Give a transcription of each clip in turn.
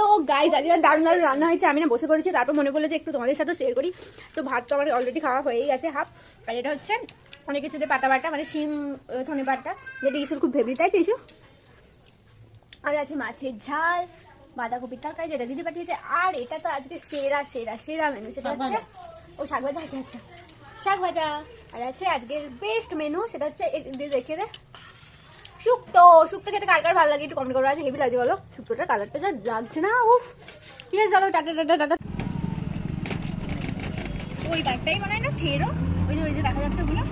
So guys আজকে দারুণ দারুণ রান্না হয়েছে। আমি না বসে পড়েছি তারপর মনে পড়ল যে একটু তোমাদের সাথে শেয়ার করি। তো ভাত তো আমার অলরেডি খাওয়া হয়েই গেছে হাফ। আর এটা হচ্ছে অনেক কিছুতে পাতা বাটা মানে শিম ধনে বাটা যেটা ইসুর খুব ফেভারিট তাই তো ইসু আর আছে মাছের ঝাল বাঁধাকপির তরকারি যেটা দিদি পাঠিয়েছে। আর এটা তো আজকে সেরা সেরা সেরা মেনু সেটা হচ্ছে ও শাক ভাজা আচ্ছা আচ্ছা। শাক ভাজা। আর আছে আজকের বেস্ট মেনু সেটা হচ্ছে দিয়ে রেখে দে। শুক্তো শুক্তো খেতে কার কার ভালো লাগে? একটু কমেন্ট করো আজ হেভি লাগছে বলো। শুক্তোটার কালারটা যা লাগছে না উফ। ঠিক আছে চলো টাটা টাটা টাটা। ওই ব্যাগটাই মনে হয় না ফেরো ওই যে ওই যে দেখা যাচ্ছে ওগুলো।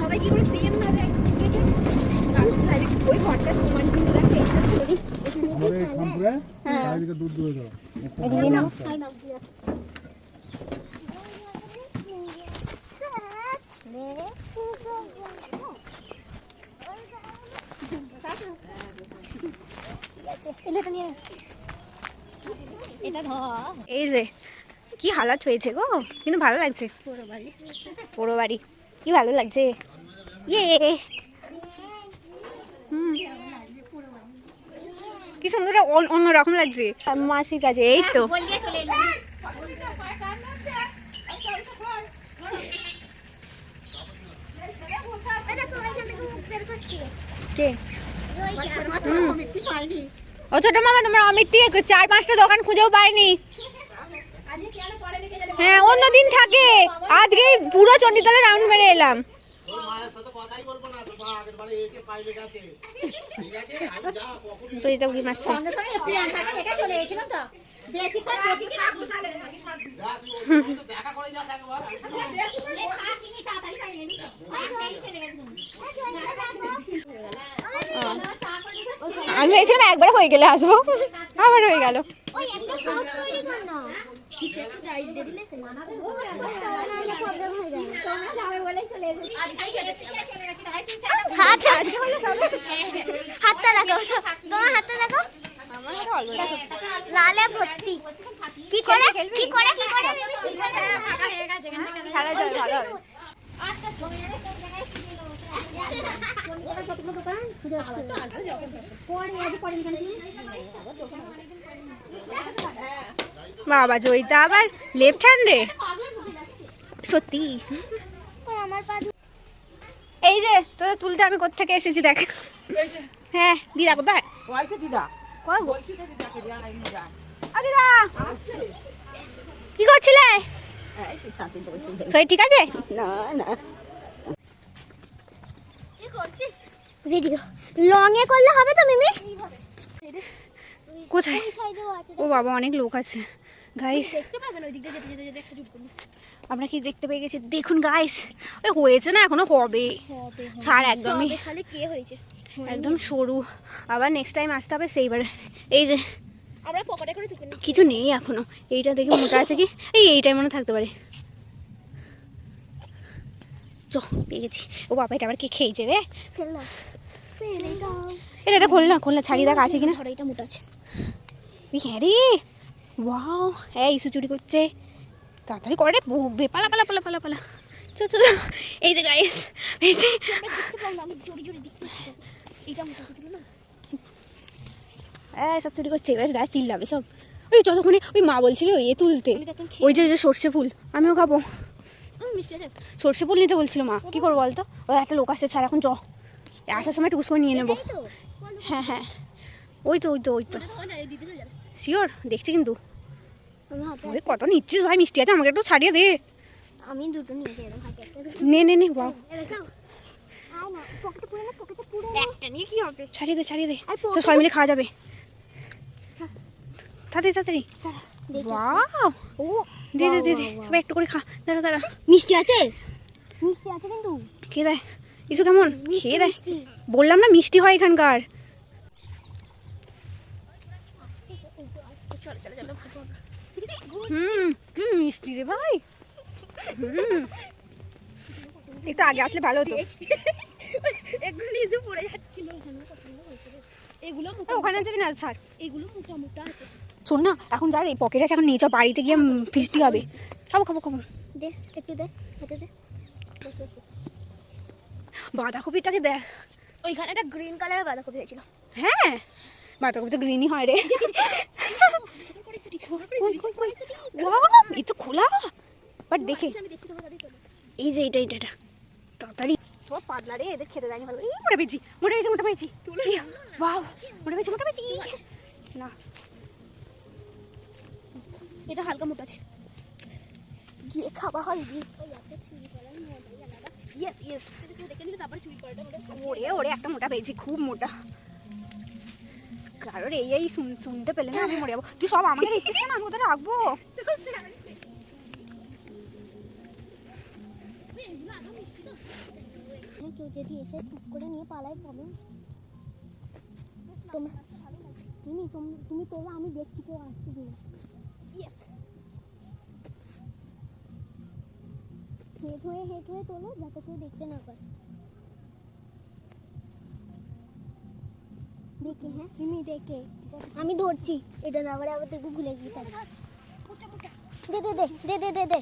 সবাই কি করে সেম ভাবে ওই ঘরটা সমান কিন্তু দেখছে এই চারিদিকে দুধ দুয়ে দাও এই যে, কি হালাত হয়েছে গো? কিন্তু ভালো লাগছে। পোড়ো বাড়ি। কি ভালো লাগছে। ইয়ে। হুম। কি সুন্দর অন্য- অন্যরকম লাগছে। মাসির কাছে, এই তো। কে? ছোট মামা, তোমার অমিত চার পাঁচটা দোকান খুঁজেও পাইনি। হ্যাঁ অন্য দিন থাকে। আজকে পুরো চণ্ডীতলা রাউন্ড মেরে এলাম। কখন মারছে? আমি ভেবেছিলাম একবার হয়ে গেলে আসব। আবার হয়ে গেল। একটা হাতটা লাগাও তোমার হাতটা লাগাও। লালে ভর্তি। কি করে? কি করে কি করে? সারা জল ভালো হবে বাবা জয়িতা আবার লেফট হ্যান্ডে সত্যি? এই যে তোদের তুলতে আমি কোথেকে এসেছি দেখ। হ্যাঁ দিদা কোথায়? দিদা? কি করছিলে? ঠিক আছে? ভিডিও লং এ করলে হবে তো মিমি? কোথায়? ও বাবা অনেক লোক আছে। গাইস আমরা কি দেখতে পেয়ে গেছি? দেখুন গাইস ওই হয়েছে না এখনও? হবে। ছাড় একদমই। খালি কে হয়েছে? একদম সরু। আবার নেক্সট টাইম আসতে হবে সেইবার। এই যে কিছু নেই এখনও। এইটা দেখে মোটা আছে কি? এই এইটাই মনে থাকতে পারে। চ পেয়ে গেছি। ও বাবা এটা আবার কে খেয়েছে রে? এটা এটা খোল না খোল না ছাড়িয়ে দেখ আছে কিনা? এটা মোটা আছে। হ্যাঁ রে ওয়াও ইসু চুরি করছে। তাড়াতাড়ি করে পালা পালা পালা পালা পালা। চো চো। এই যে গাইস এই এই সব চুরি করছে এবার চিল্লাবে সব। ওই যতক্ষণে ওই মা বলছিল এ তুলতে। ওই যে সর্ষে ফুল আমিও খাব। সর্ষে ফুল নিতে বলছিল মা কি করব বলতো? ওই একটা লোক আসছে ছাড় এখন চ। আসার সময় টুকুস করে নিয়ে নেব। হ্যাঁ হ্যাঁ। ওই তো ওই তো ওই তো। শিওর দেখছি কিন্তু। কত নিচ্ছিস ভাই মিষ্টি আছে আমাকে একটু ছাড়িয়ে দে। আমি দুটো নিয়ে নে নে নে বাও আয় না পকেটে পুরো না পকেটে পুরো একটা নিয়ে কি হবে? ছাড়িয়ে দে ছাড়িয়ে দে। তো সবাই মিলে খাওয়া যাবে। তাড়াতাড়ি তাড়াতাড়ি। ও দে দে দে দে সবাই একটু করে খা। দাঁড়া দাঁড়া। মিষ্টি আছে? মিষ্টি আছে কিন্তু। কে দেয়। ইসু কেমন? দেয়। বললাম না মিষ্টি হয় এখানকার। চলো চলো চলো ভাগো। হুম কি মিষ্টি রে ভাই। হুম। একটু আগে আসলে ভালো হতো। এগুলো এসে পড়ে যাচ্ছিল ওখানে এগুলো ওখানে যাবি না এগুলো মোটা মোটা আছে। শোন না এখন যার এই পকেট আছে এখন নিয়ে বাড়িতে গিয়ে ফিস্টি হবে। খাব খাব খাব। দে একটু দে হাতে দে। বস, বস, বস। বাঁধাকপিটাকে দেখ। ওইখানে একটা গ্রিন কালারের বাঁধাকপি হয়েছিল। হ্যাঁ? বাঁধাকপি তো গ্রিনই হয় রে। এই তো খোলা। বাট দেখে। এই যে এইটা এইটা এটা তাড়াতাড়ি। সব পাতলা রে এদের খেতে দেয়নি ভালো এই মোটা পেয়েছি। মোটা পেয়েছি মোটা পেয়েছি বাউ মোটা পেয়েছি মোটা পেয়েছি না। এটা হালকা মোটা আছে। গিয়ে খাওয়া হয় গিয়ে। ইয়েস ইয়েস ওরে ওরে একটা মোটা পেয়েছি খুব মোটা। কারোর এই এই, শুন- শুনতে পেলে না আমি মরে যাব। তুই সব আমাকে দেখছিস কেন? আমি কোথায় রাখব। কেউ যদি এসে টুক করে নিয়ে পালায় প্রবলেম তোমরা তুমি তুমি তোলো আমি দেখছি কেউ আসছে কিনা হেট হয়ে হেট হয়ে তোলো, যাতে কেউ দেখতে না পায়। দেখে। হ্যাঁ আমি ধরছি। এটা না আবার আবার দেখব ভুলে গিয়ে দে দে দে দে দে দে।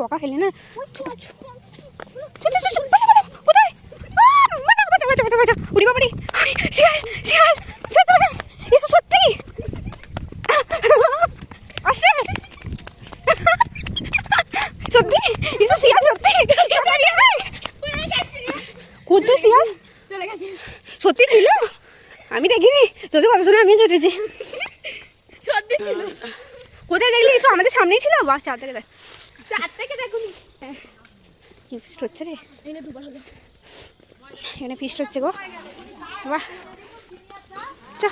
বকা খেলে না। উড়ি শিয়াল শিয়াল। এসো সত্যি। আসছে। সত্যি? এসো শিয়াল সত্যি। কোথায় শিয়াল? চলে গেছে সত্যি ছিল? আমি দেখিনি। তোদের কথা শুনে আমি ছুটেছি সত্যি ছিল। কোথায় দেখলি? এসো আমাদের সামনেই ছিল। বাহ চার থেকে দেখ। চার থেকে দেখুন। কি ফিস্ট হচ্ছে রে? এখানে ফিস্ট হচ্ছে গো। বাহ। চ।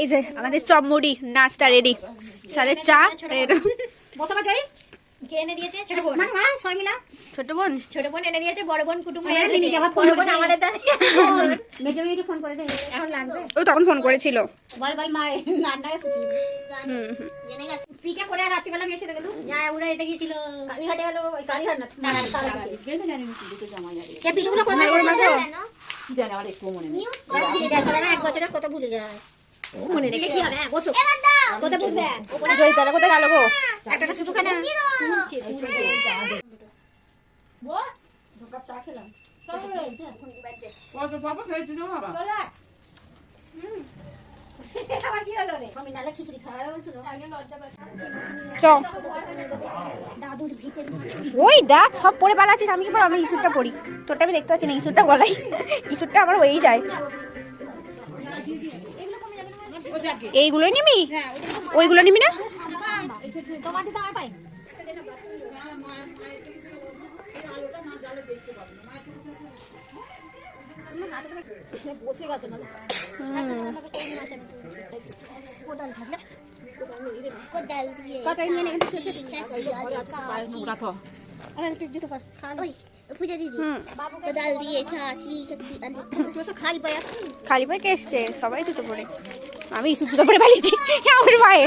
এই যে আমাদের চপ মুড়ি নাস্তা রেডি সাথে চা রেডি বসা বাজারে কে এনে দিয়েছে? ছোট বোন। মা সবাই ছোট বোন? ছোট বোন এনে দিয়েছে বড় বোন কুটুম হ্যাঁ, এনে আবার বড় বোন আমাদের মেজো মিমিকে ফোন করে দে এখন লাগবে? ও তখন ফোন করেছিল। বল বল মা রান্না গেছে হুম হুম। জেনে গেছে। পিকে করে আর রাত্রিবেলা মেসে গেল। যা ওরা এতে গিয়েছিল। কালীঘাটে গেল ওই কালীঘাট না তারা- তারা- কে পিকেগুলো কোথায় ওর গেছে? জানি? আমার একটু মনে নেই। দিদি দেখালে না এক বছরের কথা ভুলে যায়। মনে রেখে কি হবে? হ্যাঁ, বসো। ওপরে কোথায় গেল গো? একটা শুধু খানা ওই দেখ সব পরে পালাচ্ছিস আমি কি আমি ইস্যুটা পড়ি? তোরটা আমি দেখতে পাচ্ছি না ইস্যুটা গলাই ইস্যুটা আমার হয়েই যায়। এইগুলোই নিবি? ওইগুলো নিবি। না? খালি পায়ে কে এসছে? সবাই জুতো পরে আমি ইস্যু জুতো পরে পালিয়েছি আমার পায়ে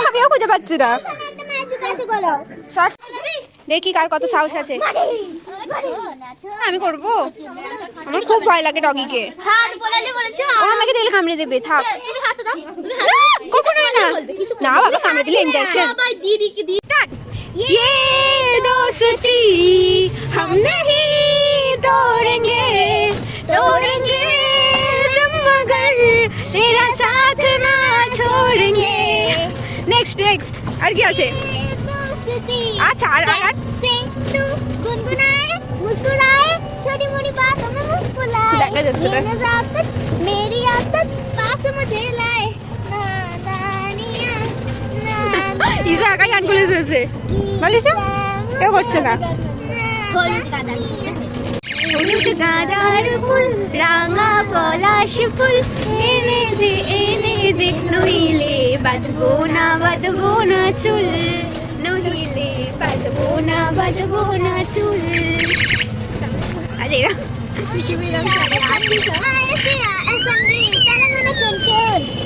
আমিও খুঁজে পাচ্ছি না শ্বাস দেখি কার কত সাহস আছে আমি করব আমার খুব ভয় লাগে ডগিকে হাত বলালে বলেছো ও আমাকে দিলে কামড়ে দেবে থাক তুমি হাত দাও তুমি আহ, কখনোই না না বাবা কামড়ে দিলে ইনজেকশন সবাই দিদিকে দি ये दोस्ती हम नहीं तोड़ेंगे तोड़ेंगे तुम मगर तेरा साथ ना छोड़ेंगे नेक्स्ट नेक्स्ट আর কি আছে दोस्ती আচ্ছা আর আর আর- से तू गुनगुनाए मुस्कुराए छोटी मोटी बातों में मुस्कुराए देखा जाता है। ये नजाकत मेरी आदत पास मुझे लाए नादानियाँ नादानियाँ ইসা একাই গান করে ফেলছে বলিস কেউ করছে না হলুদ গাঁদার ফুল রাঙা পলাশ ফুল এনে দে এনে দে নইলে বাঁধবো না বাঁধবো না চুল নইলে বাঁধবো না বাঁধবো না চুল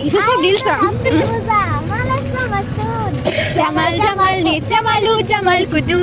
só Dilsa. জামাল জামাল নে জামালু জামাল কুদু